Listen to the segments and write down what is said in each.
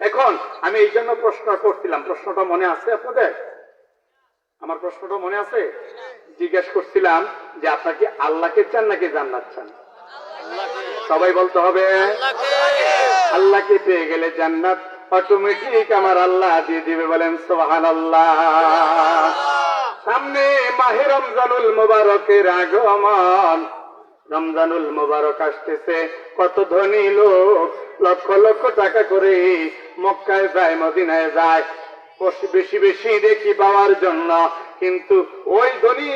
এখন আমি এই জন্য প্রশ্ন করছিলাম, প্রশ্নটা মনে আছে আপনাদের? আমার প্রশ্নটা মনে আছে? জিজ্ঞেস করছিলাম যে আপনার কি আল্লাহকে চান নাকি জান্নাত চান? সবাই বলতে হবে, আল্লাহকে পেয়ে গেলে জান্নাত অটোমেটিক আমার আল্লাহ দিয়ে দিবে বলেন সোহান আল্লাহ সামনে মাহে রমজানুল মোবারকের আগমন। রমজানুল মোবারক আসতেছে, কত ধনী লোক, লক্ষ লক্ষ টাকা করে মক্কায় যায় মদিনায় যায়। বেশি বেশি দেখি পাওয়ার জন্য। কিন্তু ওই ধনী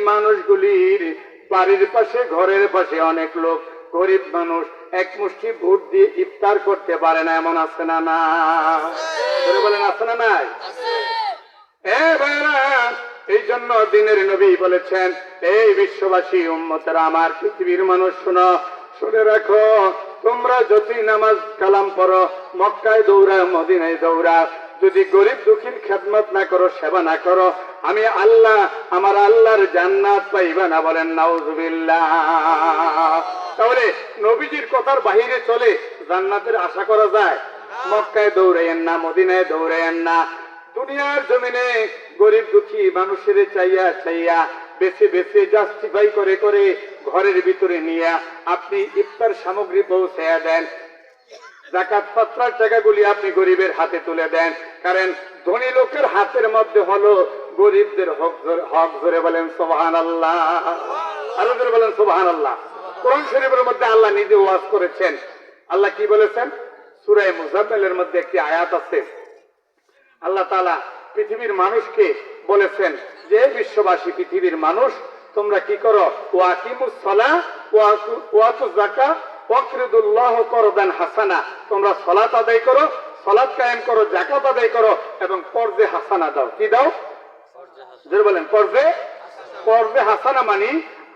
মানুষগুলির বাড়ির পাশে ঘরের পাশে অনেক লোক গরিব মানুষ এক মুষ্টি ভোট দিয়ে ইফতার করতে পারে না এমন আছে না বলেন আছে না নাই? এই জন্য দিনের নবী বলেছেন এই বিশ্ববাসী উম্মতেরা আমার পৃথিবীর মানুষ শোনো শুনে রাখো তোমরা যতই নামাজ কালাম পড়ো, মক্কায় দৌড়া মদিনায় দৌড়া যদি গরিব দুঃখীর খেদমত না করো, সেবা না করো, আমি আল্লাহ, আমার আল্লাহর জান্নাত পাইবা না বলেন তাহলে নবীজির কথার বাহিরে চলে জান্নাতের আশা করা যায়। মক্কায় দৌড়াইয়েন না, মদিনায় দৌড়াইয়েন না। দুনিয়ার জমিনে গরিব দুঃখী মানুষের চাইয়া চাইয়া বেছে বেছে জাস্টিফাই করে করে ঘরের ভিতরে নিয়ে আপনি ইফতার সামগ্রী পৌঁছাইয়া দেন। জাকাত পাত্রার টাকাগুলি আপনি গরিবের হাতে তুলে দেন। কারণ ধনী লোকের হাতের মধ্যে হলো গরিবদের হক হক ধরে বলেন সোহান আল্লাহ আরও ধরে বলেন সোহান আল্লাহ কোরআন শরীফের মধ্যে আল্লাহ নিজে ওয়াজ করেছেন। আল্লাহ কি বলেছেন? সুরায় মুজাম্মেলের মধ্যে একটি আয়াত আছে। আল্লাহ তালা পৃথিবীর মানুষকে বলেছেন যে বিশ্ববাসী পৃথিবীর মানুষ তোমরা কি করো? ওয়াকিমুস সলা জাকা ওয়াকরিদুল্লাহ করদান হাসানা। তোমরা সলাত আদায় করো, সলাত কায়েম করো জাকাত আদায় করো এবং পর্দে হাসানা দাও। কি দাও? জোরে বলেন পর্দে পর্দে হাসানা মানি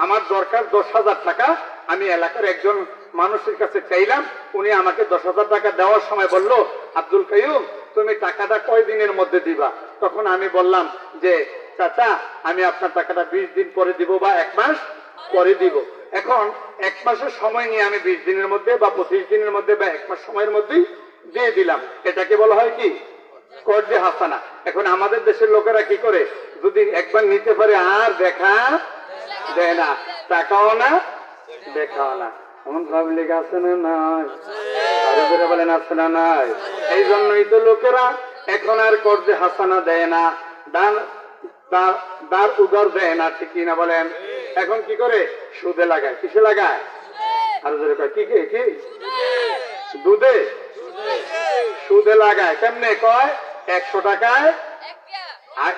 আমার দরকার দশ হাজার টাকা। আমি এলাকার একজন মানুষের কাছে চাইলাম, উনি আমাকে দশ হাজার টাকা দেওয়ার সময় বলল, আব্দুল কাইয়ুম, তুমি টাকাটা কয় দিনের মধ্যে দিবা? তখন আমি বললাম যে চাচা, আমি আপনার টাকাটা বিশ দিন পরে দিব বা এক মাস পরে দিব। এখন এক মাসের সময় নিয়ে আমি বিশ দিনের মধ্যে বা পঁচিশ দিনের মধ্যে বা এক মাস সময়ের মধ্যেই দিয়ে দিলাম। এটাকে বলা হয় কি? কর্জে হাসানা। এখন আমাদের দেশের লোকেরা কি করে? যদি একবার নিতে পারে, আর দেখা দেয় না। টাকাও না, দেখাও না। এমন পাবলিক আছে না নাই? আরও বলেন, আছে না নাই? এই জন্যই তো লোকেরা এখন আর কর্জে হাসানা দেয় না। দান দার উদর দেয় না ঠিক না বলেন? এখন কি করে? সুদে লাগায়। কিসে লাগায়? আরও জোরে কয় কি কি কি? দুধে? সুদে। লাগায়। কেমনে কয়? একশো টাকায়?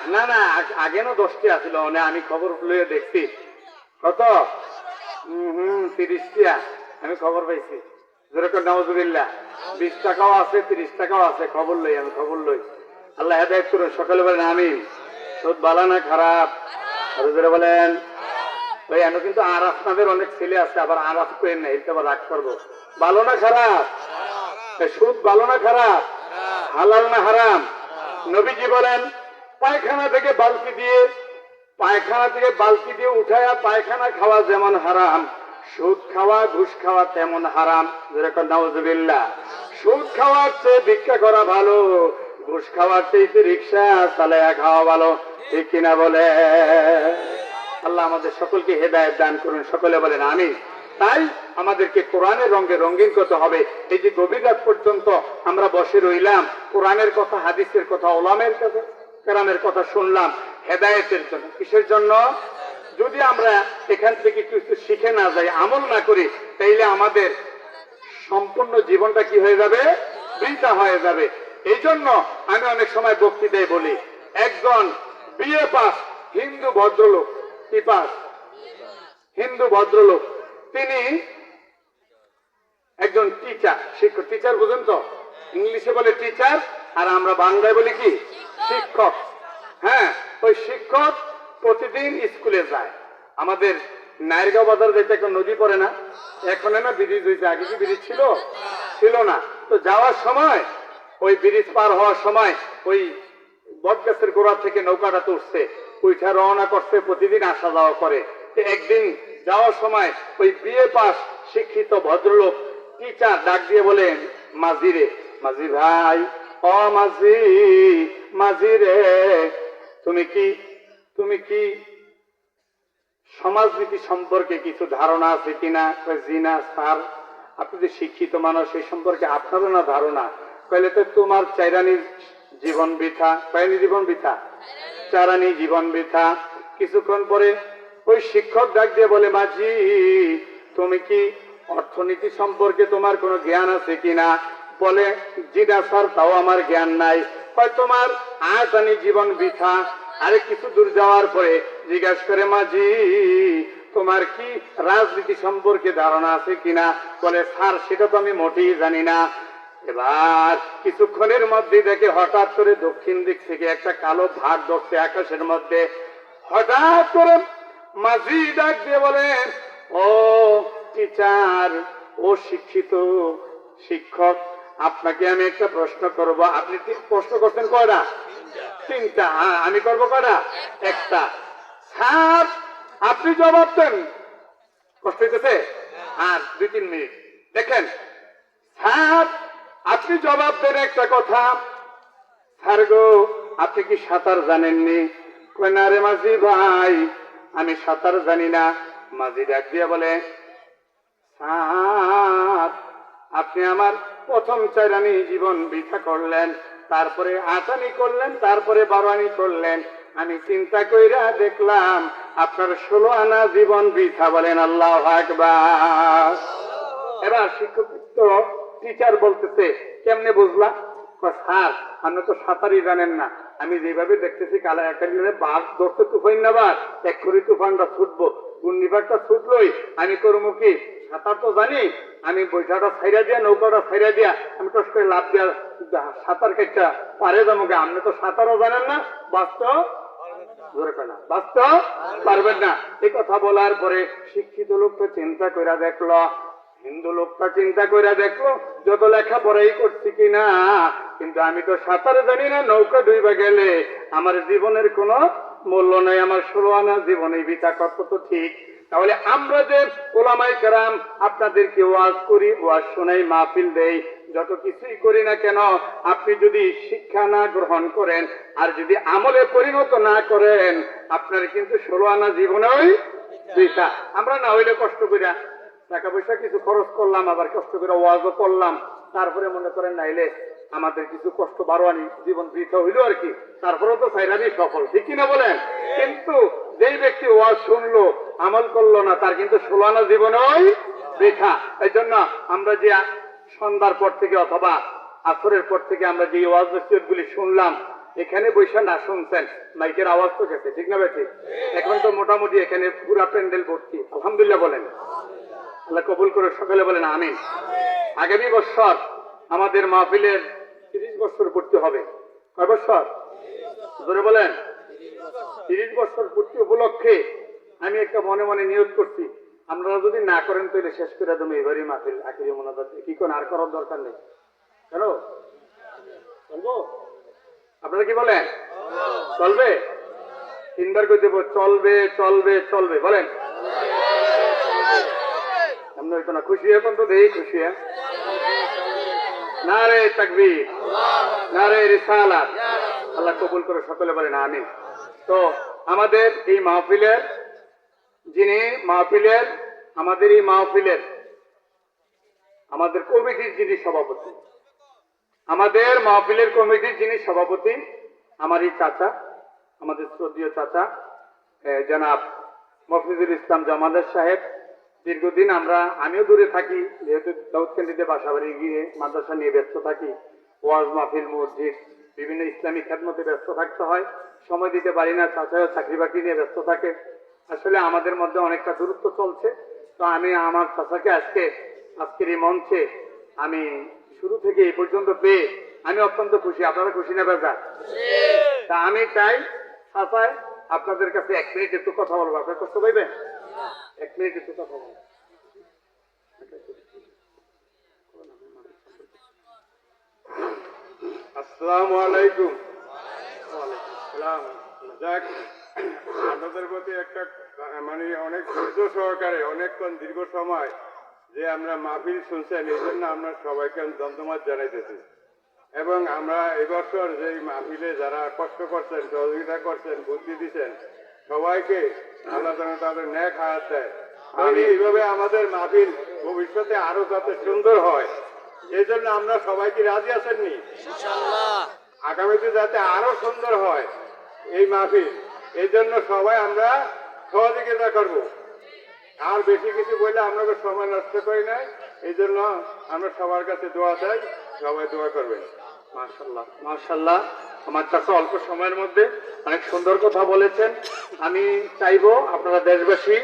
না না আগে না দশটি আছিল মানে আমি খবর লইয়ে দেখছি। কত? হম তিরিশটিয়া। আমি খবর পাইছি। যেরকম বিশ টাকাও আছে তিরিশ টাকাও আছে। খবর লই আমি খবর লই। আল্লাহ হেদায়ত করুন সকালে বলেন আমি সুদ বালা না খারাপ? জোরে বলেন। এনে কিন্তু আর আপনাদের অনেক ছেলে আছে আবার আর আফ করেন না এটা আবার রাগ করব। ভালো না খারাপ? সুদ ভালো না খারাপ? হালাল না হারাম? নবীজি বলেন পায়খানা থেকে বালতি দিয়ে পায়খানা থেকে বালতি দিয়ে উঠায়া পায়খানা খাওয়া যেমন হারাম সুদ খাওয়া ঘুষ খাওয়া তেমন হারাম। যেরকম নওয়াজবিল্লা সুদ খাওয়ার চেয়ে ভিক্ষা করা ভালো। ঘুষ খাওয়ার চেয়ে রিক্সা চালায়া খাওয়া ভালো। ঠিক কিনা বলে? আল্লাহ আমাদের সকলকে হেদায়ত দান করুন। সকলে বলেন আমি তাই আমাদেরকে কোরআনের রঙে রঙিন করতে হবে। এই যে গভীর রাত পর্যন্ত আমরা বসে রইলাম, কোরআনের কথা, হাদিসের কথা, ওলামের কথা, কেরামের কথা শুনলাম, হেদায়েতের জন্য। কিসের জন্য? যদি আমরা এখান থেকে কিছু শিখে না যাই, আমল না করি, তাইলে আমাদের সম্পূর্ণ জীবনটা কি হয়ে যাবে? বৃথা হয়ে যাবে। এই জন্য আমি অনেক সময় বক্তৃতায় বলি, একজন বিয়ে পাস, হিন্দু ভদ্রলোক, কি পাস? হিন্দু ভদ্রলোক। তিনি একজন টিচার শিক্ষক। টিচার বুঝুন তো? ইংলিশে বলে টিচার আর আমরা বাংলায় বলি কি? শিক্ষক। হ্যাঁ ওই শিক্ষক প্রতিদিন স্কুলে যায়। আমাদের নায়েরগাঁও বাজার যেতে একটা নদী পড়ে না? এখন না ব্রিজ হয়েছে। আগে কি ব্রিজ ছিল? ছিল না। তো যাওয়ার সময় ওই ব্রিজ পার হওয়ার সময় ওই বটগাছের গোড়া থেকে নৌকাটা তুলছে। ওইটা রওনা করছে প্রতিদিন আসা যাওয়া করে। একদিন যাওয়ার সময় ওই বিয়ে পাস শিক্ষিত ভদ্রলোক টিচার ডাক দিয়ে বলেন মাঝিরে মাঝি ভাই অ মাঝি মাঝিরে তুমি কি তুমি কি সমাজনীতি সম্পর্কে কিছু ধারণা আছে কিনা? কয়, জি না স্যার। আপনি যে শিক্ষিত মানুষ সেই সম্পর্কে আপনারও না ধারণা। কইলে তো তোমার চাইরানির জীবন বৃথা কয়নি জীবন বৃথা চারানি জীবন বৃথা। কিছুক্ষণ পরে ওই শিক্ষক ডাক দিয়ে বলে, মাঝি, তুমি কি অর্থনীতি সম্পর্কে তোমার কোনো জ্ঞান আছে কিনা? বলে জিনা স্যার, তাও আমার জ্ঞান নাই। হয় তোমার আজ আনি জীবন বৃথা। আরে কিছু দূর যাওয়ার পরে জিজ্ঞাসা করে, মাঝি, তোমার কি রাজনীতি সম্পর্কে ধারণা আছে কিনা? বলে, স্যার, সেটা তো আমি মোটেই জানি না। এবার কিছুক্ষণের মধ্যে দেখে হঠাৎ করে দক্ষিণ দিক থেকে একটা কালো ভাগ ধরছে আকাশের মধ্যে। হঠাৎ করে মাঝি ডাক দিয়ে বলেন ও টিচার, ও শিক্ষিত শিক্ষক, আপনাকে আমি একটা প্রশ্ন করব। আপনি ঠিক প্রশ্ন করছেন কয়টা? তিনটা। হ্যাঁ আমি করব কয়টা? একটা। স্যার, আপনি জবাব দেন। কষ্ট হইতেছে? আর দুই, তিন মিনিট। দেখেন, স্যার আপনি জবাব দেন একটা কথা। স্যার গো, আপনি কি সাঁতার জানেননি? না রে মাঝি ভাই, আমি সাঁতার জানি না। মাঝি ডাক দিয়ে বলে আপনি আমার প্রথম চারানি জীবন বৃথা করলেন, তারপরে আটানি করলেন, তারপরে বারোয়ানি করলেন। আমি চিন্তা কইরা দেখলাম, আপনার ষোলো আনা জীবন বৃথা বলেন আল্লাহ আকবার। এবার শিক্ষক টিচার বলতেছে, কেমনে বুঝলা? স্যার, আপনি তো সাঁতারই জানেন না। আমি যেভাবে দেখতেছি, কালা একাডেমিতে বাঘ ধরতে তুফাইন না বার এক করে তুফানটা ছুটবো ঘূর্ণিপাকটা ছুটলই। আমি করব কি সাঁতার তো জানি। আমি বৈঠাটা ছাইরা দিয়া, নৌকাটা ছাইরা দিয়া, আমি টস করে লাভ দিয়া সাঁতার কেটটা পারে যাব। আপনি তো সাঁতারও জানেন না, বাস্তব বাস্তব পারবেন না। এই কথা বলার পরে শিক্ষিত লোক তো চিন্তা করে দেখল হিন্দু লোকটা চিন্তা করে দেখল, যত লেখা পড়াই করছি কিনা কিন্তু আমি তো সাঁতার জানি না, নৌকা ডুইবা গেলে। আমার জীবনের কোনো মূল্য নাই, আমার ষোলো আনা জীবনে বিচার করতে তো ঠিক। তাহলে আমরা যে ওলামাই কেরাম, আপনাদেরকে ওয়াজ করি, ওয়াজ শোনাই, মাহফিল দেই, যত কিছুই করি না কেন, আপনি যদি শিক্ষা না গ্রহণ করেন, আর যদি আমলে পরিণত না করেন, আপনার কিন্তু ষোলো আনা জীবনেই আমরা না হইলে কষ্ট করিয়া টাকা পয়সা কিছু খরচ করলাম, আবার কষ্ট করে ওয়াজও করলাম। তারপরে মনে করেন, নাইলে আমাদের কিছু কষ্ট বারোয়ানি জীবন বৃথা হইল আর কি। তারপরে তো সাইরানি সফল, ঠিক কিনা বলেন? কিন্তু যেই ব্যক্তি ওয়াজ শুনলো, আমল করল না, তার কিন্তু ষোলানো জীবনই বৃথা। এই জন্য আমরা যে সন্ধ্যার পর থেকে অথবা আসরের পর থেকে আমরা যে ওয়াজ গুলি শুনলাম, এখানে বৈশা না শুনছেন, মাইকের আওয়াজ তো গেছে, ঠিক না বেঠিক এখন তো মোটামুটি এখানে পুরা প্যান্ডেল ভর্তি, আলহামদুলিল্লাহ বলেন। আল্লাহ কবুল করে সকালে বলেন, আমিন। আগামী বছর আমাদের মাহফিলের তিরিশ বছর পড়তে হবে। কয় বছর? ধরে বলেন। তিরিশ বছর পূর্তি উপলক্ষে আমি একটা মনে মনে নিয়োগ করছি। আপনারা যদি না করেন, তাহলে শেষ করে দেবো এবারই মাহফিল। আখিরি মনোদার কি কোন? আর করার দরকার নেই। কেন? আপনারা কি বলেন? চলবে? তিনবার করে দেবো? চলবে চলবে চলবে। বলেন। হয়তো না খুশি এখন তো দেই খুশি নারে তাকবীর, নারে রিসালাত। আল্লাহ কবুল করে সকলে বলেন তো আমাদের এই মাহফিলের, যিনি মাহফিলের, আমাদের এই মাহফিলের, আমাদের কমিটির যিনি সভাপতি, আমাদের মাহফিলের কমিটির যিনি সভাপতি, আমার এই চাচা, আমাদের শ্রদ্ধীয় চাচা জনাব মফিজুল ইসলাম জামাদার সাহেব দীর্ঘদিন আমরা আমিও দূরে থাকি যেহেতু দাউদকান্দিতে বাসা বাড়ি গিয়ে মাদ্রাসা নিয়ে ব্যস্ত থাকি ওয়াজ মাহফিল মসজিদ বিভিন্ন ইসলামী খেদমতে ব্যস্ত থাকতে হয় সময় দিতে পারি না চাচাও চাকরি বাকরি নিয়ে ব্যস্ত থাকে। আসলে আমাদের মধ্যে অনেকটা দূরত্ব চলছে। তো আমি আমার চাচাকে আজকে আজকের এই মঞ্চে আমি শুরু থেকে এই পর্যন্ত পেয়ে আমি অত্যন্ত খুশি। আপনারা খুশি না বেজা তা আমি চাই চাচায় আপনাদের কাছে এক মিনিট একটু কথা বলব। আপনার কষ্ট পাইবেন? এক মিনিট একটু কথা বলব আসসালামু আলাইকুম। যাক প্রতি একটা মানে অনেক সহকারে, অনেকক্ষণ দীর্ঘ সময় যে আমরা শুনছেন, এই জন্য আমরা সবাইকে দমদমাত জানাইতেছি। এবং আমরা এবছর যারা কষ্ট করছেন, সহযোগিতা করছেন, বুদ্ধি দিচ্ছেন, সবাইকে আল্লাহ যেন তাদের ন্যাক হায়াত দেয়। আমি এইভাবে আমাদের মাহফিল ভবিষ্যতে আরও যাতে সুন্দর হয় এই জন্য আমরা সবাইকে রাজি আছেন নি আগামীতে যাতে আরও সুন্দর হয় এই মাহফিল এই জন্য সবাই আমরা সহযোগিতা করব। আর বেশি কিছু বললে আপনাকে সময় নষ্ট করি নাই এই জন্য আমরা সবার কাছে দোয়া চাই সবাই দোয়া করবেন। মার্শাল্লাহ মার্শাল্লাহ আমার কাছে অল্প সময়ের মধ্যে অনেক সুন্দর কথা বলেছেন। আমি চাইব আপনারা দেশবাসী